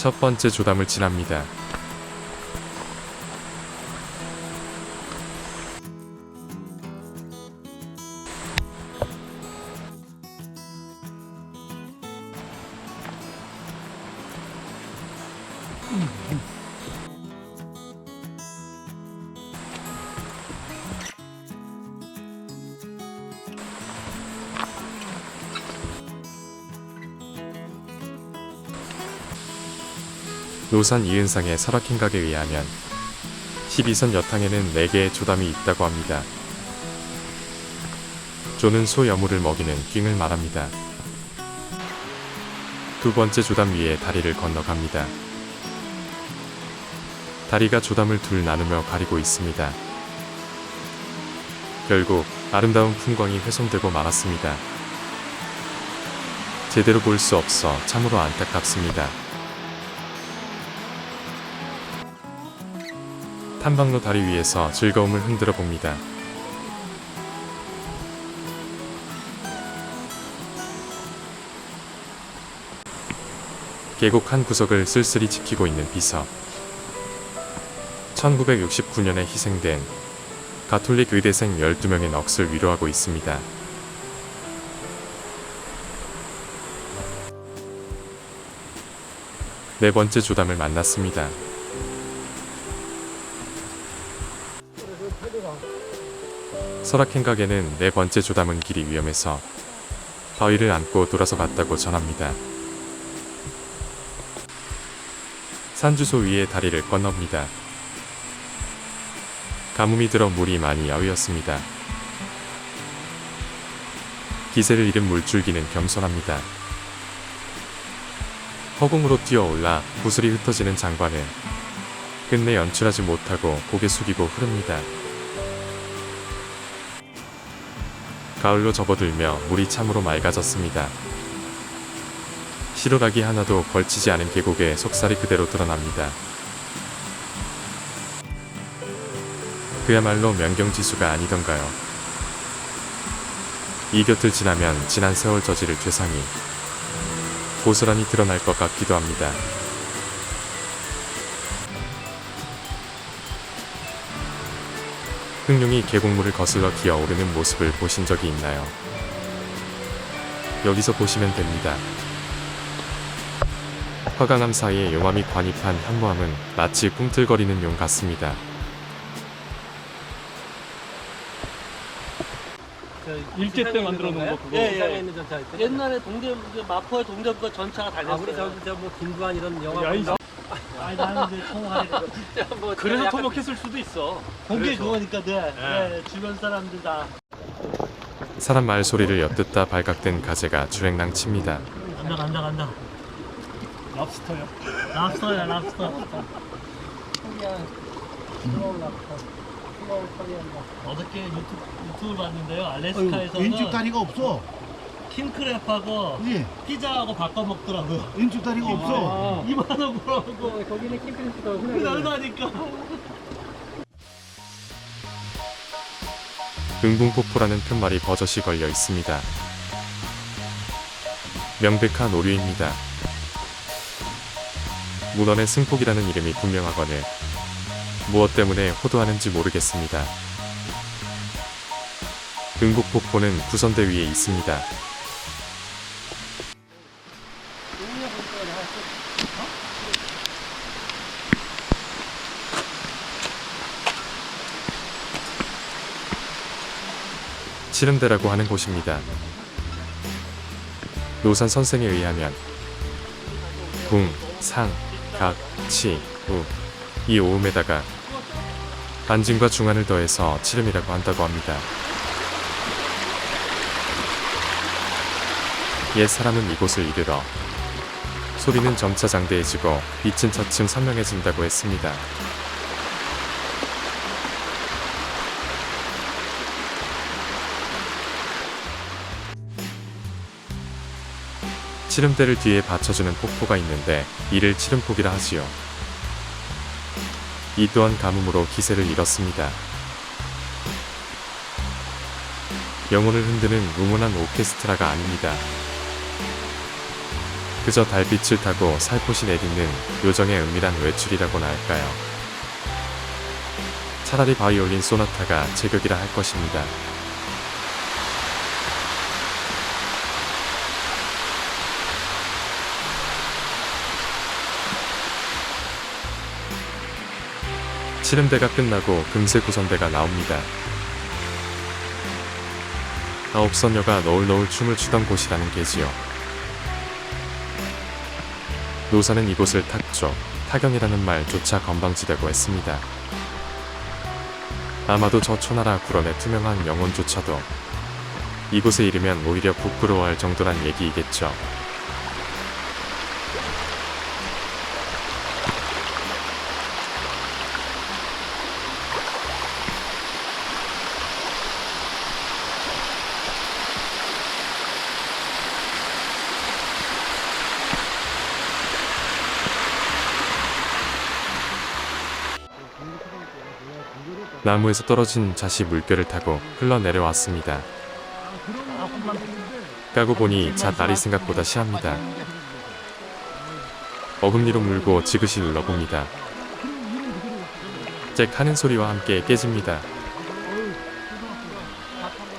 첫 번째 조담을 지납니다. 노산 이은상의 설악행각에 의하면 12선 여탕에는 4개의 조담이 있다고 합니다. 조는 소 여물을 먹이는 낑을 말합니다. 두 번째 조담 위에 다리를 건너갑니다. 다리가 조담을 둘 나누며 가리고 있습니다. 결국 아름다운 풍광이 훼손되고 말았습니다. 제대로 볼 수 없어 참으로 안타깝습니다. 탐방로 다리 위에서 즐거움을 흔들어 봅니다. 계곡 한 구석을 쓸쓸히 지키고 있는 비서. 1969년에 희생된 가톨릭 의대생 12명의 넋을 위로하고 있습니다. 네 번째 조담을 만났습니다. 설악행각에는 네 번째 조담은 길이 위험해서 바위를 안고 돌아서 갔다고 전합니다. 산주소 위에 다리를 건넙니다. 가뭄이 들어 물이 많이 야위었습니다. 기세를 잃은 물줄기는 겸손합니다. 허공으로 뛰어올라 구슬이 흩어지는 장관을 끝내 연출하지 못하고 고개 숙이고 흐릅니다. 가을로 접어들며 물이 참으로 맑아졌습니다. 시로락이 하나도 걸치지 않은 계곡에 속살이 그대로 드러납니다. 그야말로 명경지수가 아니던가요. 이 곁을 지나면 지난 세월 저지를 죄상이 고스란히 드러날 것 같기도 합니다. 흑룡이 계곡물을 거슬러 기어오르는 모습을 보신 적이 있나요? 여기서 보시면 됩니다. 화강암 사이에 용암이 관입한 현무암은 마치 꿈틀거리는 용 같습니다. 일제 때 만들어 놓은 거 그거. 예, 예. 있는 전차. 옛날에 동대 그 마포의 동대문과 전차가 아, 달렸어요. 우리 저기 저뭐 김구한 이런 영화 야, 이 본다. 아니 나는 이제 통화를 진짜 뭐 그래서 약간 토목했을 수도 있어. 공개 그래서. 그거니까 네. 예. 네, 주변 사람들 다 사람 말소리를 엿듣다 발각된 가재가 주행랑 칩니다. 간다 간다 간다. 랍스터야. 랍스터야 랍스터. 어저께 유튜브 유튜브 봤는데요. 알래스카에서는 왼쪽 다리가 없어. 킹크랩하고 예, 피자하고 바꿔 먹더라고요. 왼쪽 다리가 없어. 2만 원 벌어고 거- 거기는 그 흔하게 날다니까. 응봉폭포라는 편말이 버젓이 걸려 있습니다. 명백한 오류입니다. 문헌의 승폭이라는 이름이 분명하거늘 무엇 때문에 호도하는지 모르겠습니다. 응복폭포는 부선대 위에 있습니다. 치름대라고 하는 곳입니다. 노산 선생에 의하면 붕, 상, 각, 치, 우, 이 오음에다가 반진과 중안을 더해서 치름이라고 한다고 합니다. 옛 사람은 이곳을 이르러 소리는 점차 장대해지고 빛은 차츰 선명해진다고 했습니다. 치름대를 뒤에 받쳐주는 폭포가 있는데 이를 치름폭이라 하지요. 이 또한 가뭄으로 기세를 잃었습니다. 영혼을 흔드는 무문한 오케스트라가 아닙니다. 그저 달빛을 타고 살포시 내딛는 요정의 은밀한 외출이라고나 할까요. 차라리 바이올린 소나타가 제격이라 할 것입니다. 치름대가 끝나고 금세 구선대가 나옵니다. 아홉 선녀가 너울너울 춤을 추던 곳이라는 게지요. 노사는 이곳을 탁조, 타경이라는 말조차 건방지다고 했습니다. 아마도 저 초나라 구런의 투명한 영혼조차도 이곳에 이르면 오히려 부끄러워할 정도란 얘기이겠죠. 나무에서 떨어진 잣이 물결을 타고 흘러내려왔습니다. 까고 보니 잣 알이 생각보다 시합니다. 어금니로 물고 지그시 눌러봅니다. 잭 하는 소리와 함께 깨집니다.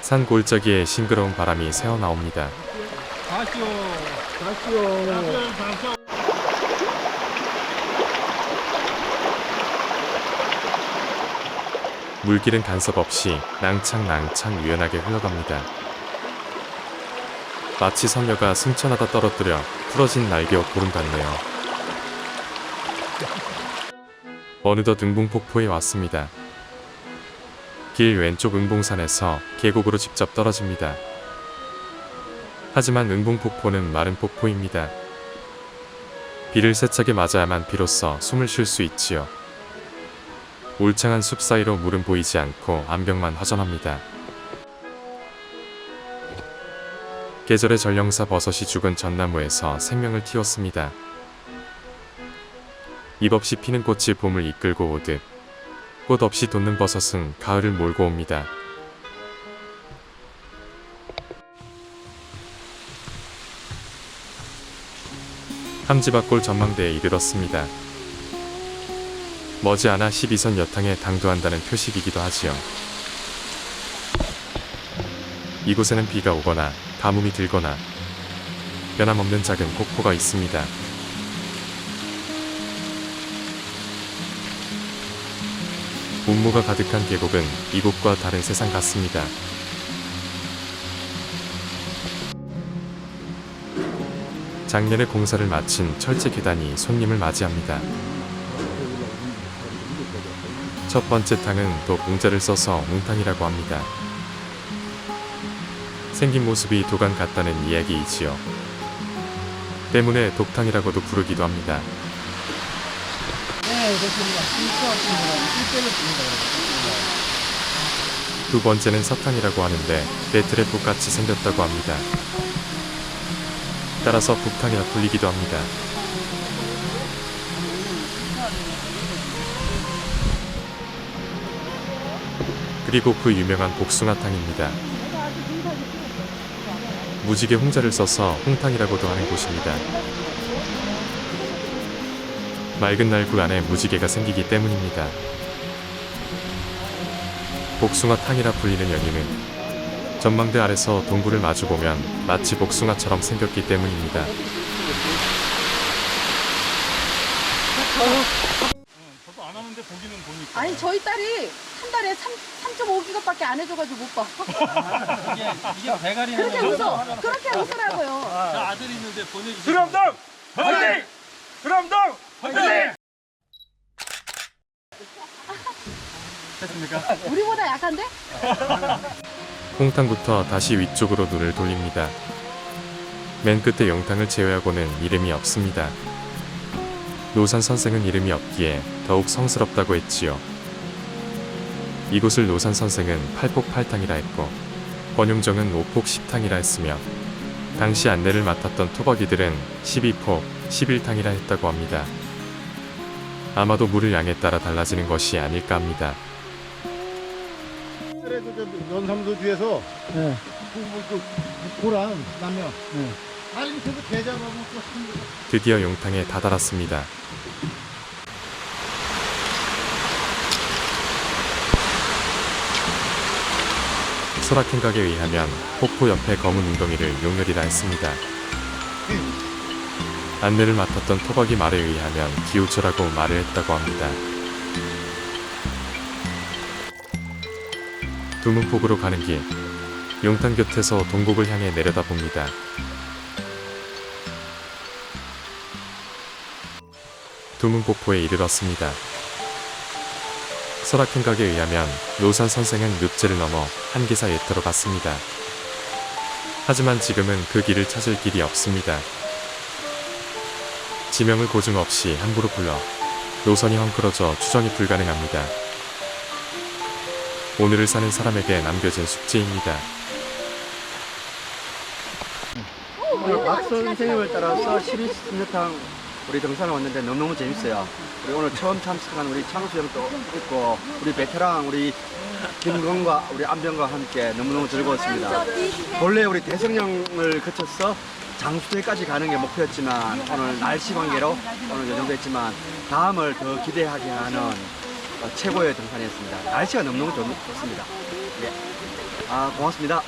산 골짜기에 싱그러운 바람이 새어나옵니다. 물길은 간섭 없이 낭창낭창 유연하게 흘러갑니다. 마치 선녀가 승천하다 떨어뜨려 풀어진 날개와 고름 같네요. 어느덧 응봉폭포에 왔습니다. 길 왼쪽 응봉산에서 계곡으로 직접 떨어집니다. 하지만 응봉폭포는 마른 폭포입니다. 비를 세차게 맞아야만 비로소 숨을 쉴 수 있지요. 울창한 숲 사이로 물은 보이지 않고 암벽만 허전합니다. 계절의 전령사 버섯이 죽은 전나무에서 생명을 틔웠습니다. 입 없이 피는 꽃이 봄을 이끌고 오듯 꽃 없이 돋는 버섯은 가을을 몰고 옵니다. 함지박골 전망대에 이르렀습니다. 머지않아 12선 여탕에 당도한다는 표식이기도 하지요. 이곳에는 비가 오거나 가뭄이 들거나 변함없는 작은 폭포가 있습니다. 운무가 가득한 계곡은 이곳과 다른 세상 같습니다. 작년에 공사를 마친 철제 계단이 손님을 맞이합니다. 첫 번째 탕은 또 공자를 써서 웅탕이라고 합니다. 생긴 모습이 도간 같다는 이야기이지요. 때문에 독탕이라고도 부르기도 합니다. 두 번째는 서탕이라고 하는데 배틀의 북같이 생겼다고 합니다. 따라서 북탕이라 불리기도 합니다. 그리고 그 유명한 복숭아탕입니다. 무지개 홍자를 써서 홍탕이라고도 하는 곳입니다. 맑은 날구 안에 무지개가 생기기 때문입니다. 복숭아탕이라 불리는 연유는 전망대 아래서 동굴을 마주보면 마치 복숭아처럼 생겼기 때문입니다. 저도 안 하는데 보기는 보니까. 아니 저희 딸이 한 달에 3, 3.5기가밖에 안 해줘가지고 못 봐. 이게 이게 대가리 그렇게 웃어. 그렇게 웃으라고요. 저 아들 있는데 보내주세요. 드럼동 화이팅! 드럼동 화이팅! 됐습니까? 우리보다 약한데? 홍탕부터 다시 위쪽으로 눈을 돌립니다. 맨 끝에 영탕을 제외하고는 이름이 없습니다. 노산 선생은 이름이 없기에 더욱 성스럽다고 했지요. 이곳을 노산 선생은 팔폭팔탕이라 했고 권용정은 오폭십탕이라 했으며 당시 안내를 맡았던 토박이들은 12폭, 11탕이라 했다고 합니다. 아마도 물을 양에 따라 달라지는 것이 아닐까 합니다. 그래도 저 연삼도 주에서 네. 그, 뭐, 그, 고랑 라면 네. 잡아먹고 드디어 용탕에 다다랐습니다. 설악행각에 의하면 폭포 옆에 검은 웅덩이를 용혈이라 했습니다. 안내를 맡았던 토박이 말에 의하면 기우초라고 말을 했다고 합니다. 두문폭으로 가는 길, 용탕 곁에서 동곡을 향해 내려다봅니다. 두문폭포에 이르렀습니다. 설악행각에 의하면 노산 선생은 늪지를 넘어 한기사에 들어갔습니다. 하지만 지금은 그 길을 찾을 길이 없습니다. 지명을 고증 없이 함부로 불러 노선이 헝클어져 추정이 불가능합니다. 오늘을 사는 사람에게 남겨진 숙제입니다. 오늘 박 선생님을 따라서 12승려탕 우리 등산을 왔는데 너무너무 재밌어요. 우리 오늘 처음 참석한 우리 창수 형도 있고 우리 베테랑 우리 김건과 우리 안병과 함께 너무너무 즐거웠습니다. 본래 우리 대성령을 거쳐서 장수대까지 가는 게 목표였지만 오늘 날씨 관계로 오늘 했지만 다음을 더 기대하게 하는 어, 최고의 등산이었습니다. 날씨가 너무너무 좋- 좋습니다. 예. 아 고맙습니다.